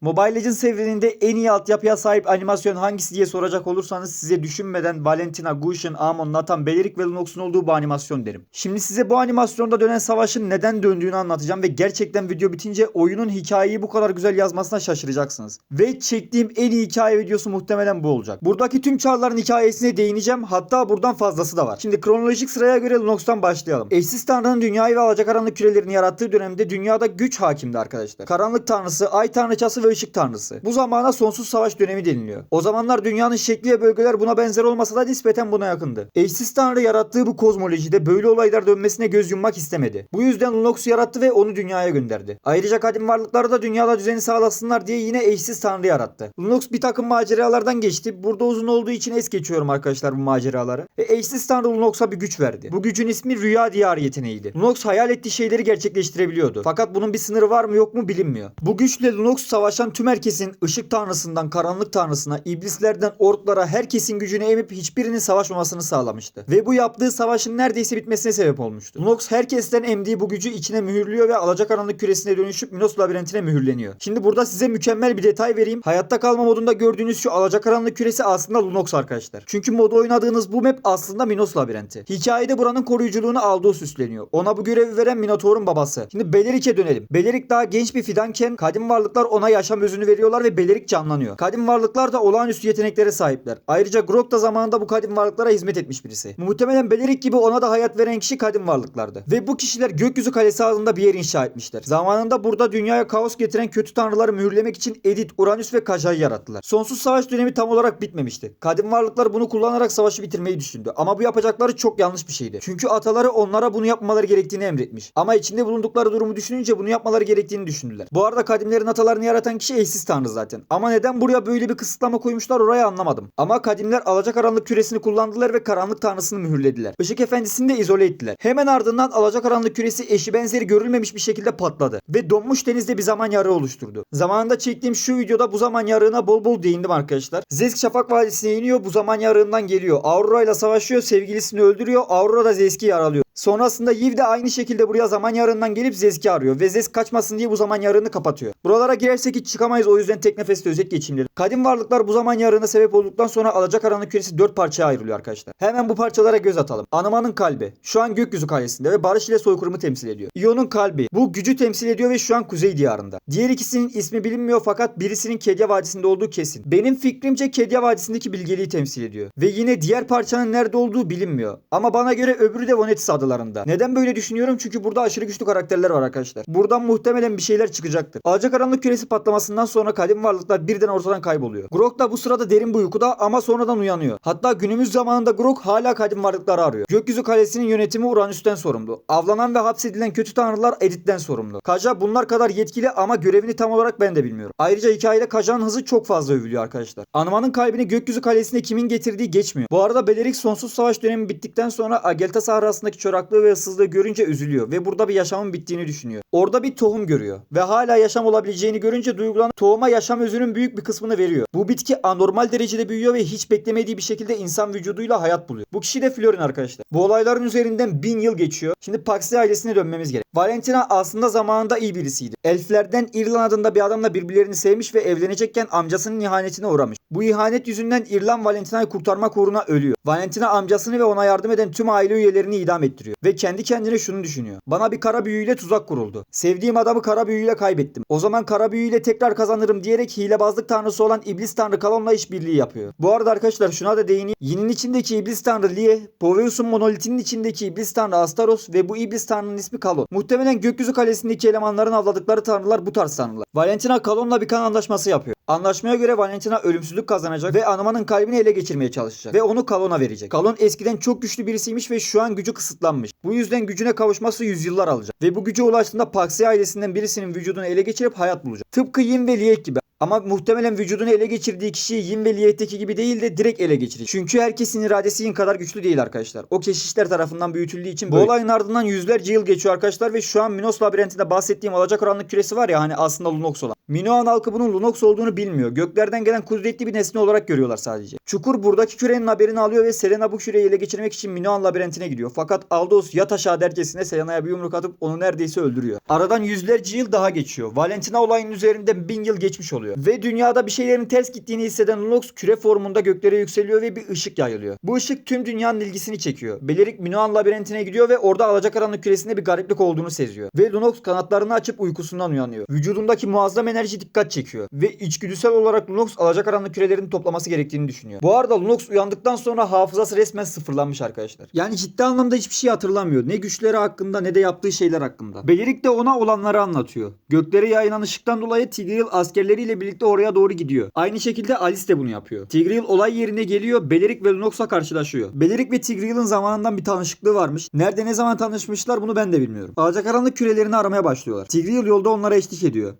Mobile Legends evreninde en iyi altyapıya sahip animasyon hangisi diye soracak olursanız size düşünmeden Valentina, Gusion, Amon, Nathan, Belerik ve Lunox'un olduğu bu animasyon derim. Şimdi size bu animasyonda dönen savaşın neden döndüğünü anlatacağım ve gerçekten video bitince oyunun hikayeyi bu kadar güzel yazmasına şaşıracaksınız. Ve çektiğim en iyi hikaye videosu muhtemelen bu olacak. Buradaki tüm çarların hikayesine değineceğim hatta buradan fazlası da var. Şimdi kronolojik sıraya göre Lunox'tan başlayalım. Eşsiz Tanrı'nın dünyayı ve alacakaranlık kürelerini yarattığı dönemde dünyada güç hakimdi arkadaşlar. Karanlık Tanrısı, Ay Tanrıçası ve Işık Tanrısı. Bu zamana sonsuz savaş dönemi deniliyor. O zamanlar dünyanın şekli ve bölgeler buna benzer olmasa da nispeten buna yakındı. Eşsiz Tanrı yarattığı bu kozmolojide böyle olaylar dönmesine göz yummak istemedi. Bu yüzden Lunox'u yarattı ve onu dünyaya gönderdi. Ayrıca kadim varlıkları da dünyada düzeni sağlasınlar diye yine eşsiz Tanrı yarattı. Lunox bir takım maceralardan geçti. Burada uzun olduğu için es geçiyorum arkadaşlar bu maceraları. Ve eşsiz Tanrı Lunox'a bir güç verdi. Bu gücün ismi Rüya Diyarı yeteneğiydi. Lunox hayal ettiği şeyleri gerçekleştirebiliyordu. Fakat bunun bir sınırı var mı yok mu bilinmiyor. Bu güçle Lunox savaşan tüm herkesin ışık tanrısından karanlık tanrısına, iblislerden orklara herkesin gücünü emip hiçbirinin savaşmamasını sağlamıştı. Ve bu yaptığı savaşın neredeyse bitmesine sebep olmuştu. Lunox herkesten emdiği bu gücü içine mühürlüyor ve alacakaranlık küresine dönüşüp Minos labirentine mühürleniyor. Şimdi burada size mükemmel bir detay vereyim. Hayatta kalma modunda gördüğünüz şu alacakaranlık küresi aslında Lunox arkadaşlar. Çünkü modu oynadığınız bu map aslında Minos labirenti. Hikayede buranın koruyuculuğunu Aldos üstleniyor. Ona bu görevi veren Minotaur'un babası. Şimdi Belerik'e dönelim. Belerik daha genç bir fidanken kadim varlıklar ona yaşam özünü veriyorlar ve Belerik canlanıyor. Kadim varlıklar da olağanüstü yeteneklere sahipler. Ayrıca Grok da zamanında bu kadim varlıklara hizmet etmiş birisi. Muhtemelen Belerik gibi ona da hayat veren kişi kadim varlıklardı. Ve bu kişiler gökyüzü kalesi adında bir yer inşa etmişler. Zamanında burada dünyaya kaos getiren kötü tanrıları mühürlemek için Edith, Uranüs ve Kaja'yı yarattılar. Sonsuz savaş dönemi tam olarak bitmemişti. Kadim varlıklar bunu kullanarak savaşı bitirmeyi düşündü. Ama bu yapacakları çok yanlış bir şeydi. Çünkü ataları onlara bunu yapmaları gerektiğini emretmiş. Ama içinde bulundukları durumu düşününce bunu yapmaları gerektiğini düşündüler. Bu arada kadimlerin atalarını yaratan kişi eşsiz tanrı zaten. Ama neden buraya böyle bir kısıtlama koymuşlar orayı anlamadım. Ama kadimler alacakaranlık küresini kullandılar ve karanlık tanrısını mühürlediler. Işık efendisini de izole ettiler. Hemen ardından alacakaranlık küresi eşi benzeri görülmemiş bir şekilde patladı. Ve donmuş denizde bir zaman yarığı oluşturdu. Zamanında çektiğim şu videoda bu zaman yarığına bol bol değindim arkadaşlar. Zesk Şafak Vadisi'ne iniyor bu zaman yarığından geliyor. Aurora ile savaşıyor sevgilisini öldürüyor. Aurora da Zesk'i yaralıyor. Sonrasında Yiv de aynı şekilde buraya zaman yarığından gelip Zesk'i arıyor ve Zesk kaçmasın diye bu zaman yarığını kapatıyor. Buralara girersek hiç çıkamayız o yüzden tek nefeste özet geçeyim. Kadim varlıklar bu zaman yarığına sebep olduktan sonra alacakaranlık küresi 4 parçaya ayrılıyor arkadaşlar. Hemen bu parçalara göz atalım. Anomanın kalbi şu an gökyüzü kalesinde ve barış ile soykırımı temsil ediyor. Ion'un kalbi bu gücü temsil ediyor ve şu an kuzey diyarında. Diğer ikisinin ismi bilinmiyor fakat birisinin Kedya Vadisi'nde olduğu kesin. Benim fikrimce Kedya Vadisi'ndeki bilgeliği temsil ediyor. Ve yine diğer parçanın nerede olduğu bilinmiyor. Ama bana göre öbürü de Vonetis adalarında. Neden böyle düşünüyorum? Çünkü burada aşırı güçlü karakterler var arkadaşlar. Buradan muhtemelen bir şeyler çıkacaktır. Alacakaranlık küresi patlamasından sonra kadim varlıklar birden ortadan kayboluyor. Grok da bu sırada derin bir uykuda ama sonradan uyanıyor. Hatta günümüz zamanında Grok hala kadim varlıkları arıyor. Gökyüzü kalesinin yönetimi Uranüs'ten sorumlu. Avlanan ve hapsedilen kötü tanrılar Edith'ten sorumlu. Kaja bunlar kadar yetkili ama görevini tam olarak ben de bilmiyorum. Ayrıca hikayede Kaja'nın hızı çok fazla övülüyor arkadaşlar. Anımanın kalbini gökyüzü kalesine kimin getirdiği geçmiyor. Bu arada Belerik sonsuz savaş dönemi bittikten sonra Agelta sahrasındaki çoraklığı ve ıssızlığı görünce üzülüyor ve burada bir yaşamın bittiğini düşünüyor. Orada bir tohum görüyor ve hala yaşam olabileceğini görünce duygulanıp tohuma yaşam özünün büyük bir kısmını veriyor. Bu bitki anormal derecede büyüyor ve hiç beklemediği bir şekilde insan vücuduyla hayat buluyor. Bu kişi de Florin arkadaşlar. Bu olayların üzerinden bin yıl geçiyor. Şimdi Paxi ailesine dönmemiz gerek. Valentina aslında zamanında iyi birisiydi. Elflerden İrlan adında bir adamla birbirlerini sevmiş ve evlenecekken amcasının ihanetine uğramış. Bu ihanet yüzünden İrlan Valentina'yı kurtarmak uğruna ölüyor. Valentina amcasını ve ona yardım eden tüm aile üyelerini idam ettiriyor. Ve kendi kendine şunu düşünüyor. Bana bir kara büyüyle tuzak kuruldu. Sevdiğim adamı kara büyüyle kaybettim. O zaman kara büyüyle tekrar kazanırım diyerek hilebazlık tanrısı olan iblis tanrı Kalon'la işbirliği yapıyor. Bu arada arkadaşlar şuna da değineyim. Yinin içindeki iblis tanrı Lie, Poveus'un monolitinin içindeki iblis tanrı Astaros ve bu iblis tanrının ismi Kalon. Muhtemelen gökyüzü kalesindeki elemanların avladıkları tanrılar bu tarz tanrılar. Valentina Kalon'la bir kan anlaşması yapıyor. Anlaşmaya göre Valentina ölümsüzlük kazanacak ve Anoman'ın kalbini ele geçirmeye çalışacak ve onu Kalon'a verecek. Kalon eskiden çok güçlü birisiymiş ve şu an gücü kısıtlanmış. Bu yüzden gücüne kavuşması yüzyıllar alacak. Ve bu güce ulaştığında Paxi ailesinden birisinin vücudunu ele geçirip hayat bulacak. Tıpkı Yin ve Liek gibi. Ama muhtemelen vücudunu ele geçirdiği kişi Yin ve Liet'teki gibi değil de direkt ele geçirecek. Çünkü herkesin iradesi Yin kadar güçlü değil arkadaşlar. O keşişler tarafından büyütüldüğü için bu olayın ardından yüzlerce yıl geçiyor arkadaşlar ve şu an Minos labirentinde bahsettiğim alacakaranlık küresi var ya hani aslında Lunox olan. Minoan halkı bunun Lunox olduğunu bilmiyor. Göklerden gelen kudretli bir nesne olarak görüyorlar sadece. Çukur buradaki kürenin haberini alıyor ve Selena bu küreyi ele geçirmek için Minoan labirentine gidiyor. Fakat Aldos yat aşağı dercesine Selena'ya bir yumruk atıp onu neredeyse öldürüyor. Aradan yüzlerce yıl daha geçiyor. Valentina olayının üzerinden bin yıl geçmiş oluyor. Ve dünyada bir şeylerin ters gittiğini hisseden Lunox küre formunda göklere yükseliyor ve bir ışık yayılıyor. Bu ışık tüm dünyanın ilgisini çekiyor. Belirik Minoan labirentine gidiyor ve orada alacakaranlık küresinde bir gariplik olduğunu seziyor. Ve Lunox kanatlarını açıp uykusundan uyanıyor. Vücudundaki muazzam enerji dikkat çekiyor. Ve içgüdüsel olarak Lunox alacakaranlık kürelerini toplaması gerektiğini düşünüyor. Bu arada Lunox uyandıktan sonra hafızası resmen sıfırlanmış arkadaşlar. Yani ciddi anlamda hiçbir şey hatırlamıyor. Ne güçleri hakkında ne de yaptığı şeyler hakkında. Belirik de ona olanları anlatıyor. Göklere yayılan ışıktan dolayı Tigreal askerleriyle birlikte oraya doğru gidiyor. Aynı şekilde Alice de bunu yapıyor. Tigreal olay yerine geliyor. Belirik ve Lunox'la karşılaşıyor. Belirik ve Tigreal'ın zamanından bir tanışıklığı varmış. Nerede ne zaman tanışmışlar bunu ben de bilmiyorum. Alacakaranlık kürelerini aramaya başlıyorlar. Tigreal yolda onlara eşlik ediyor.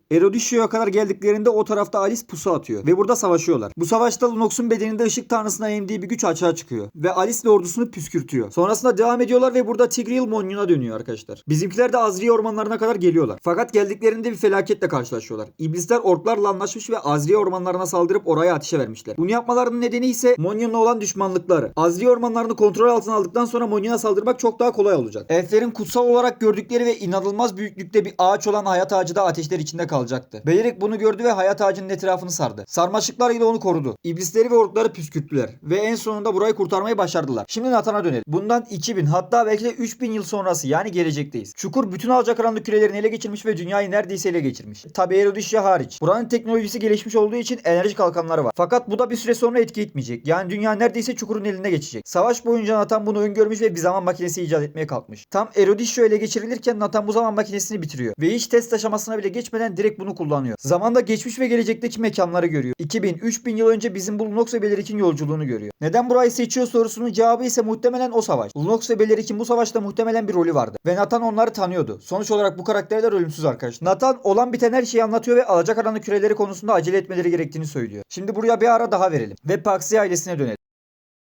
Erodisyo'ya kadar geldiklerinde o tarafta Alice pusu atıyor. Ve burada savaşıyorlar. Bu savaşta Lunox'un bedeninde ışık tanrısına emdiği bir güç açığa çıkıyor. Ve Alice de ordusunu püskürtüyor. Sonrasında devam ediyorlar ve burada Tigreal Monion'a dönüyor arkadaşlar. Bizimkiler de Azriye ormanlarına kadar geliyorlar. Fakat geldiklerinde bir felaketle karşılaşıyorlar. İblisler orklarla anlaşmış ve Azriye ormanlarına saldırıp oraya ateşe vermişler. Bunu yapmalarının nedeni ise Monion'la olan düşmanlıkları. Azriye ormanlarını kontrol altına aldıktan sonra Monion'a saldırmak çok daha kolay olacak. Elflerin kutsal olarak gördükleri ve inanılmaz büyüklükte bir ağaç olan hayat ağacı da ateşler içinde kalacaktı. Belirik bunu gördü ve hayat ağacının etrafını sardı. Sarmaşıklar ile onu korudu. İblisleri ve orkları püskürttüler. Ve en sonunda burayı kurtarmayı başardılar. Şimdi Nathan'a dönelim. Bundan 2000 hatta belki de 3000 yıl sonrası yani gelecekteyiz. Çukur bütün alacakaranlık kürelerini ele geçirmiş ve dünyayı neredeyse ele geçirmiş. Tabi Erodisya hariç. Buranın teknolojisi gelişmiş olduğu için enerji kalkanları var. Fakat bu da bir süre sonra etki etmeyecek. Yani dünya neredeyse çukurun eline geçecek. Savaş boyunca Nathan bunu öngörmüş ve bir zaman makinesi icat etmeye kalkmış. Tam Erodisya ele geçirilirken Nathan bu zaman makinesini bitiriyor. Ve hiç test aşamasına bile geçmeden direkt bunu kullanıyor. Zamanda geçmiş ve gelecekteki mekanları görüyor. 2000-3000 yıl önce bizim bu Lunox ve Belerik'in yolculuğunu görüyor. Neden burayı seçiyor sorusunun cevabı ise muhtemelen o savaş. Lunox ve Belerik'in bu savaşta muhtemelen bir rolü vardı. Ve Nathan onları tanıyordu. Sonuç olarak bu karakterler ölümsüz arkadaşlar. Nathan olan biten her şeyi anlatıyor ve alacakaranlık küreleri konusunda acele etmeleri gerektiğini söylüyor. Şimdi buraya bir ara daha verelim. Ve Paxi ailesine dönelim.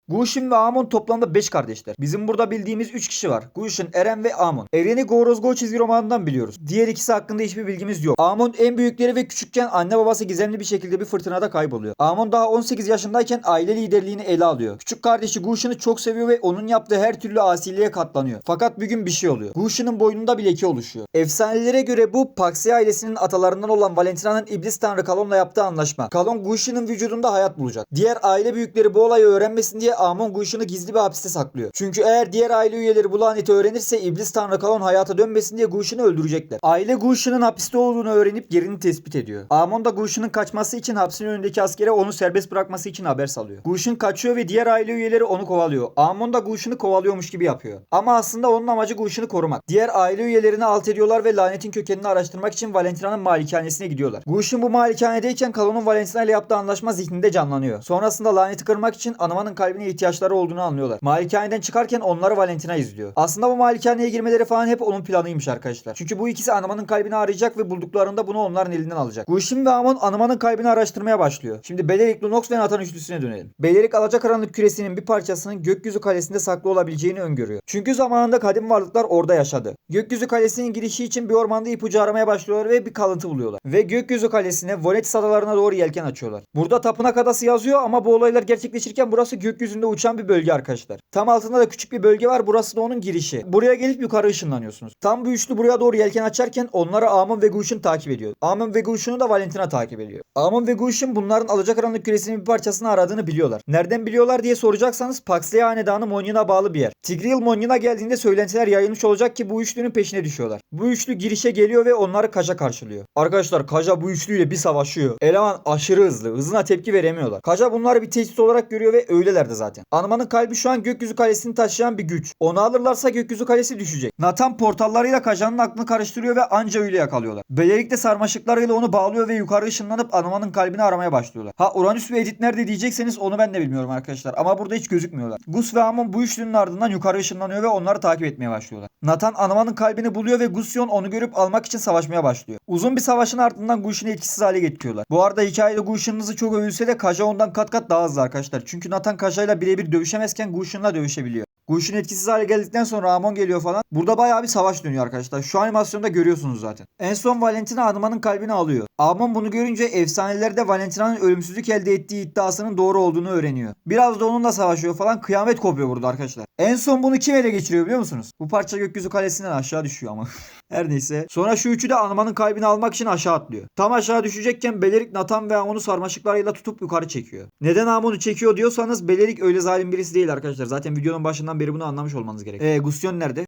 Gushun ve Amon toplamda 5 kardeşler. Bizim burada bildiğimiz 3 kişi var. Gushun, Eren ve Amon. Eren'i Gorozgo çizgi romanından biliyoruz. Diğer ikisi hakkında hiçbir bilgimiz yok. Amon en büyükleri ve küçükken anne babası gizemli bir şekilde bir fırtınada kayboluyor. Amon daha 18 yaşındayken aile liderliğini ele alıyor. Küçük kardeşi Gushun'u çok seviyor ve onun yaptığı her türlü asiliğe katlanıyor. Fakat bir gün bir şey oluyor. Gushun'un boynunda bir leke oluşuyor. Efsanelere göre bu Paxi ailesinin atalarından olan Valentina'nın iblis tanrı Kalon'la yaptığı anlaşma. Kalon Gushun'un vücudunda hayat bulacak. Diğer aile büyükleri bu olayı öğrenmesin diye Amon Gushun'u gizli bir hapiste saklıyor. Çünkü eğer diğer aile üyeleri bu laneti öğrenirse iblis tanrı Kalon hayata dönmesin diye Gushun'u öldürecekler. Aile Gushun'un hapiste olduğunu öğrenip yerini tespit ediyor. Amon da Gushun'un kaçması için hapsin önündeki askere onu serbest bırakması için haber salıyor. Gushun kaçıyor ve diğer aile üyeleri onu kovalıyor. Amon da Gushun'u kovalıyormuş gibi yapıyor. Ama aslında onun amacı Gushun'u korumak. Diğer aile üyelerini alt ediyorlar ve lanetin kökenini araştırmak için Valentina'nın malikanesine gidiyorlar. Gushun bu malikanedeyken Kalon'un Valentina ile yaptığı anlaşma zihninde canlanıyor. Sonrasında laneti kırmak için Anaman'ın ihtiyaçları olduğunu anlıyorlar. Malikaneden çıkarken onları Valentina izliyor. Aslında bu malikaneye girmeleri falan hep onun planıymış arkadaşlar. Çünkü bu ikisi Anaman'ın kalbini arayacak ve bulduklarında bunu onların elinden alacak. Gushun ve Amon Anaman'ın kalbini araştırmaya başlıyor. Şimdi Belerik, Lunox ve Nathan üçlüsüne dönelim. Belerik alacakaranlık küresinin bir parçasının gökyüzü kalesinde saklı olabileceğini öngörüyor. Çünkü zamanında kadim varlıklar orada yaşadı. Gökyüzü kalesinin girişi için bir ormanda ipucu aramaya başlıyorlar ve bir kalıntı buluyorlar. Ve gökyüzü kalesine Vonetis adalarına doğru yelken açıyorlar. Burada tapınak adası yazıyor ama bu olaylar gerçekleşirken burası gökyüzünde uçan bir bölge arkadaşlar. Tam altında da küçük bir bölge var. Burası da onun girişi. Buraya gelip yukarı ışınlanıyorsunuz. Tam bu üçlü buraya doğru yelken açarken onları Amon ve Gushun takip ediyor. Amon ve Gushun'u da Valentina takip ediyor. Amon ve Gushun bunların alacakaranlık küresinin bir parçasını aradığını biliyorlar. Nereden biliyorlar diye soracaksanız Paxlea hanedanı Monion'a bağlı bir yer. Tigreal Monion'a geldiğinde söylentiler yayılmış olacak ki bu üçlünün peşine düşüyorlar. Bu üçlü girişe geliyor ve onları Kaja karşılıyor. Arkadaşlar Kaja bu üçlüyle bir savaşıyor. Eleman aşırı hızlı. Hızına tepki veremiyorlar. Kaja bunları bir tehdit olarak görüyor ve öyleler de zaten. Anımanın kalbi şu an gökyüzü kalesini taşıyan bir güç. Onu alırlarsa gökyüzü kalesi düşecek. Nathan portallarıyla Kaja'nın aklını karıştırıyor ve anca öyle yakalıyorlar. Belerik sarmaşıklarıyla onu bağlıyor ve yukarı ışınlanıp Anımanın kalbini aramaya başlıyorlar. Ha Uranüs ve Edith nerede diyecekseniz onu ben de bilmiyorum arkadaşlar. Ama burada hiç gözükmüyorlar. Gus ve Amon bu üçlünün ardından yukarı ışınlanıyor ve onları takip etmeye başlıyorlar. Nathan Anımanın kalbini buluyor ve Gusyon onu görüp almak için savaşmaya başlıyor. Uzun bir savaşın ardından Gush'unu etkisiz hale getiriyorlar. Bu arada hikayede Gush'un hızı çok övülse de Kaja ondan kat kat daha hızlı arkadaşlar. Çünkü Nathan Kaja'yla birebir dövüşemezken Gush'unla dövüşebiliyor. Gush'un etkisiz hale geldikten sonra Amon geliyor falan. Burada bayağı bir savaş dönüyor arkadaşlar. Şu animasyonda görüyorsunuz zaten. En son Valentina Anuman'ın kalbini alıyor. Amon bunu görünce efsanelerde Valentina'nın ölümsüzlük elde ettiği iddiasının doğru olduğunu öğreniyor. Biraz da onunla savaşıyor falan. Kıyamet kopuyor burada arkadaşlar. En son bunu kim ele geçiriyor biliyor musunuz? Bu parça gökyüzü kalesinden aşağı düşüyor ama. Her neyse. Sonra şu üçü de Anuman'ın kalbini almak için aşağı atlıyor. Tam aşağı düşecekken Belerik, Nathan ve Amon'u sarmaşıklarıyla tutup yukarı çekiyor. Neden Amon'u çekiyor diyorsanız Belerik öyle zalim birisi değil arkadaşlar. Zaten videonun başından beri bunu anlamış olmanız gerek. Eee Gusyon nerede?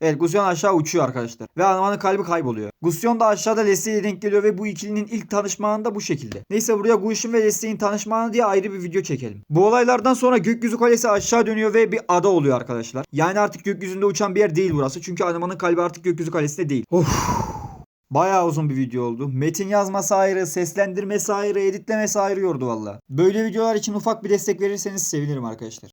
Evet Gusyon aşağı uçuyor arkadaşlar. Ve Anuman'ın kalbi kayboluyor. Gusyon da aşağıda Leslie'ye denk geliyor ve bu ikilinin ilk tanışma da bu şekilde. Neyse buraya Gush'un ve Leslie'nin tanışma anı diye ayrı bir video çekelim. Bu olaylardan sonra gökyüzü kalesi aşağı dönüyor ve bir ada oluyor arkadaşlar. Yani artık gökyüzünde uçan bir yer değil burası. Çünkü Anuman'ın kalbi artık gökyüzü kalesinde değil. Of. Bayağı uzun bir video oldu. Metin yazması ayrı, seslendirmesi ayrı, editlemesi ayrı yordu valla. Böyle videolar için ufak bir destek verirseniz sevinirim arkadaşlar.